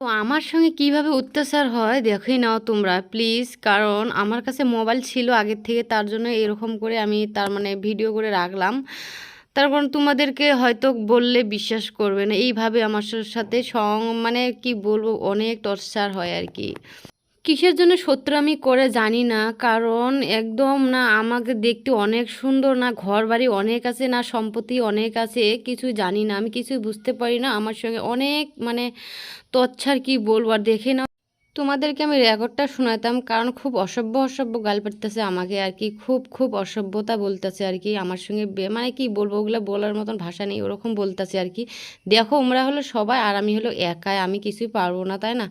তো আমার সঙ্গে কীভাবে অত্যাচার হয় দেখেই নাও তোমরা প্লিজ কারণ আমার কাছে মোবাইল ছিল আগের থেকে, তার জন্য এরকম করে আমি তার মানে ভিডিও করে রাখলাম। তারপর তোমাদেরকে হয়তো বললে বিশ্বাস করবে না, এইভাবে আমার সাথে সং মানে কি বলব, অনেক টর্চার হয় আর কি। কিসের জন্য সত্য আমি করে জানি না, কারণ একদম না আমাকে দেখতে অনেক সুন্দর না ঘর বাড়ি অনেক আছে না, সম্পত্তি অনেক আছে কিছু জানি না, আমি কিছুই বুঝতে পারি না, আমার সঙ্গে অনেক মানে তচ্ছার কি বলব আর দেখে না তোমাদেরকে আমি রেকর্ডটা শোনাতাম কারণ খুব অসভ্য অসভ্য গাল পাড়তেছে আমাকে আর কি। খুব খুব অসভ্যতা বলতেছে আর কি। আমার সঙ্গে মানে কি বলব, ওগুলো বলার মতন ভাষা নেই, ওরকম বলতেছে আর কি। দেখো, ওমরা হলো সবাই আর আমি হলো একাই, আমি কিছুই পারব না, তাই না?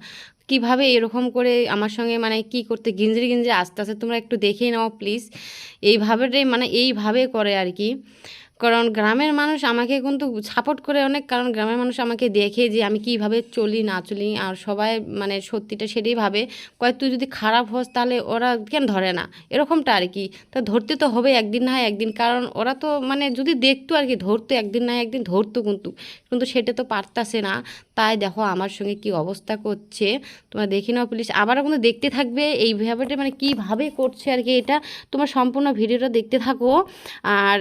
কীভাবে এরকম করে আমার সঙ্গে মানে কি করতে, গিঞ্জরি গিঞ্জরি আস্তে আস্তে তোমরা একটু দেখেই নাও প্লিজ। এইভাবে মানে এইভাবে করে আর কি। কারণ গ্রামের মানুষ আমাকে কিন্তু সাপোর্ট করে অনেক, কারণ গ্রামের মানুষ আমাকে দেখে যে আমি কীভাবে চলি, না চলি, আর সবাই মানে সত্যিটা সেটাই ভাবে। কয়, তুই যদি খারাপ হোস তাহলে ওরা কেন ধরে না? এরকমটা আর কি। তা ধরতে তো হবে একদিন না একদিন, কারণ ওরা তো মানে যদি দেখতো আর কি, ধরতো একদিন না একদিন ধরতো কিন্তু। কিন্তু সেটা তো পারতাছে না। তাই দেখো আমার সঙ্গে কি অবস্থা করছে, তোমরা দেখে নাও পুলিশ আবারও কিন্তু দেখতে থাকবে এই ভাবেটা মানে কীভাবে করছে আর কি এটা। তোমার সম্পূর্ণ ভিডিওটা দেখতে থাকো। আর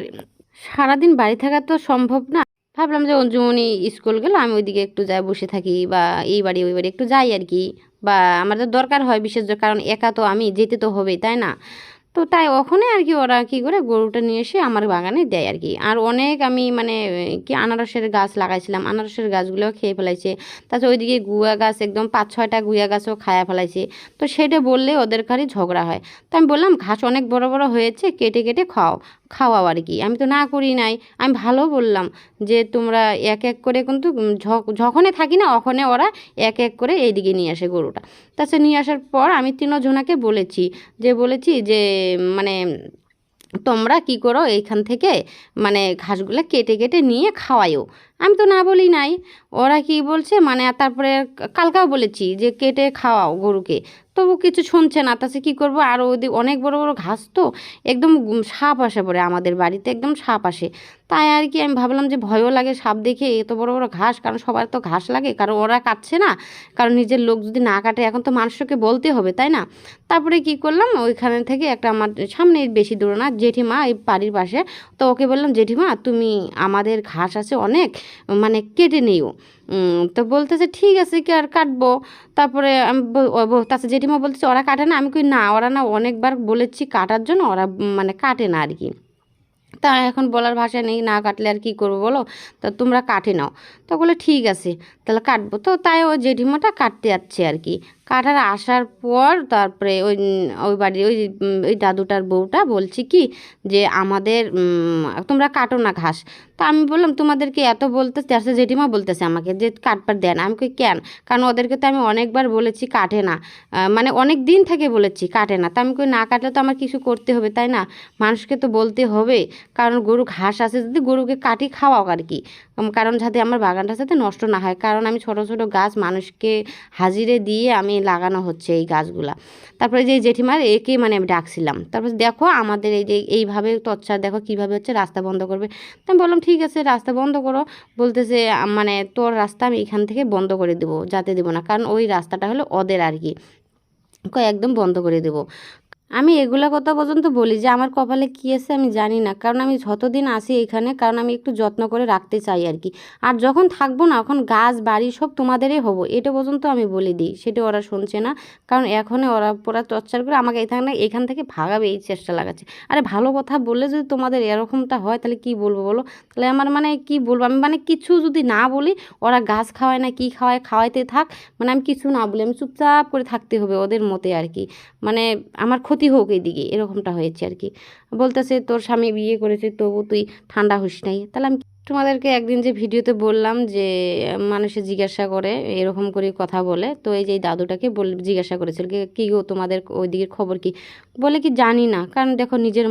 সারাদিন বাড়ি থাকা তো সম্ভব না। ভাবলাম যে অঞ্জুমনি স্কুল গেল আমি ওইদিকে একটু যাই বসে থাকি বা এই বাড়ি ওই বাড়ি একটু যাই আর কি। বা আমাদের দরকার হয় বিশেষ করে, কারণ একা তো আমি যেতে তো হবেই তাই না? তো তাই ওখানে আর কি ওরা কী করে গরুটা নিয়ে এসে আমার বাগানে দেয় আর কি। আর অনেক আমি মানে কি আনারসের গাছ লাগাইছিলাম আনারসের গাছগুলোও খেয়ে ফেলাইছে। তাছাড়া ওইদিকে গুয়া গাছ একদম পাঁচ ছয়টা গুয়া গাছও খায়া ফেলাইছে। তো সেটা বললে ওদের খালি ঝগড়া হয়। তো আমি বললাম ঘাস অনেক বড় বড় হয়েছে কেটে কেটে খাও খাওয়াও আর কি। আমি তো না করি নাই। আমি ভালো বললাম যে তোমরা এক এক করে কিন্তু উম, য- যখনই থাকি না ওখানে ওরা এক এক করে এইদিকে নিয়ে আসে গরুটা। তাছাড়া নিয়ে আসার পর আমি তিনজনাকে বলেছি যে বলেছি যে মানে তোমরা কি করো এইখান থেকে মানে ঘাসগুলো কেটে কেটে নিয়ে খাওয়াইও আমি তো না বলি নাই। ওরা কি বলছে? মানে তারপরে কালকাও বলেছি যে, কেটে খাওয়াও গরুকে। তবু কিছু শুনছে না তাছে কি করব? আর ওদিক অনেক বড় বড় ঘাস তো, একদম সাপ আসে পড়ে আমাদের বাড়িতে, একদম সাপ আসে। তাই আর কি আমি ভাবলাম যে, ভয়ও লাগে সাপ দেখে এত বড় বড় ঘাস, কারণ সবার তো ঘাস লাগে, কারণ ওরা কাটছে না। কারণ নিজের লোক যদি না কাটে, এখন তো মানুষকে বলতে হবে, তাই না? তারপরে কি করলাম? ওইখানে থেকে একটা আমার সামনে বেশি দূরে না, জেঠিমা এই বাড়ির পাশে, তো ওকে বললাম, জেঠিমা, তুমি আমাদের ঘাস আছে অনেক মানে কেটে নিও। তো বলতেছে, ঠিক আছে কি আর কাটবো? তারপরে আমি তাছাড়া জেঠিমা বলতেছে, ওরা কাটে না? আমি কই, না, ওরা না অনেকবার বলেছি কাটার জন্য, ওরা মানে কাটে না আর কি। তা এখন বলার ভাষা নেই, না কাটলে আর কি করব বলো? তা তোমরা কাটে নাও। তো বলে, ঠিক আছে, তাহলে কাটবো। তো তাই ও জেঠিমাটা কাটতে যাচ্ছে আর কি। কাটার আসার পর তারপরে ওই ওই বাড়ির ওই ওই দাদুটার বউটা বলছি কি যে আমাদের তোমরা কাটো না ঘাস। তা আমি বললাম, তোমাদেরকে এত বলতে আসলে জেঠিমা বলতেছে আমাকে যে কাটবার দেন আমি কই, কেন? কারণ ওদেরকে তো আমি অনেকবার বলেছি কাটে না। মানে অনেক দিন থেকে বলেছি কাটে না। তা আমি কই, না কাটলে তো আমার কিছু করতে হবে, তাই না? মানুষকে তো বলতে হবে। কারণ গরু ঘাস আছে, যদি গরুকে কাটি খাওয়াও আর কি। কারণ যাতে আমার বাগানটা যাতে নষ্ট না হয়। কারণ আমি ছোট ছোট গাছ মানুষকে হাজিরে দিয়ে আমি লাগানো হচ্ছে এই গাছগুলা। তারপরে যে জেঠিমার একে মানে আমি ডাকছিলাম। তারপর দেখো আমাদের এই যে এইভাবে তৎসার দেখো কীভাবে হচ্ছে রাস্তা বন্ধ করবে। তো আমি বললাম, ঠিক আছে, রাস্তা বন্ধ করো। বলতেছে মানে তোর রাস্তা আমি এখান থেকে বন্ধ করে দেবো, যাতে দেবো না। কারণ ওই রাস্তাটা হলো ওদের আর কি। একদম বন্ধ করে দেবো। আমি এগুলা কথা পর্যন্ত বলি যে আমার কপালে কী আছে আমি জানি না। কারণ আমি যতদিন আসি এখানে, কারণ আমি একটু যত্ন করে রাখতে চাই আর কি। আর যখন থাকব না, এখন গাছ, বাড়ি সব তোমাদেরই হব। এটা পর্যন্ত আমি বলে দিই, সেটা ওরা শুনছে না। কারণ এখন ওরা পুরা চর্চার করে আমাকে এখান এখান থেকে ভাগাবে এই চেষ্টা লাগাচ্ছে। আরে ভালো কথা বললে যদি তোমাদের এরকমটা হয়, তাহলে কি বলব বলো? তাহলে আমার মানে কি বলব? আমি মানে কিছু যদি না বলি, ওরা গাছ খাওয়ায় না, কি খাওয়ায়, খাওয়াইতে থাক। মানে আমি কিছু না বলি, আমি চুপচাপ করে থাকতে হবে ওদের মতে আর কি। মানে আমার ক্ষতি হোক এদিকে, এরকমটা হয়েছে আর কি। বলতেছে, তোর স্বামী বিয়ে করেছে, তবু তুই ঠান্ডা হস নাই। তাহলে আমি তোমাদেরকে একদিন যে ভিডিওতে বললাম যে, মানুষে জিজ্ঞাসা করে, এরকম করে কথা বলে, তো এই যে দাদুটাকে বল, জিজ্ঞাসা করেছিল, কি- গো তোমাদের ওই দিকের খবর কি? বলে কি, জানি না। কারণ দেখো নিজের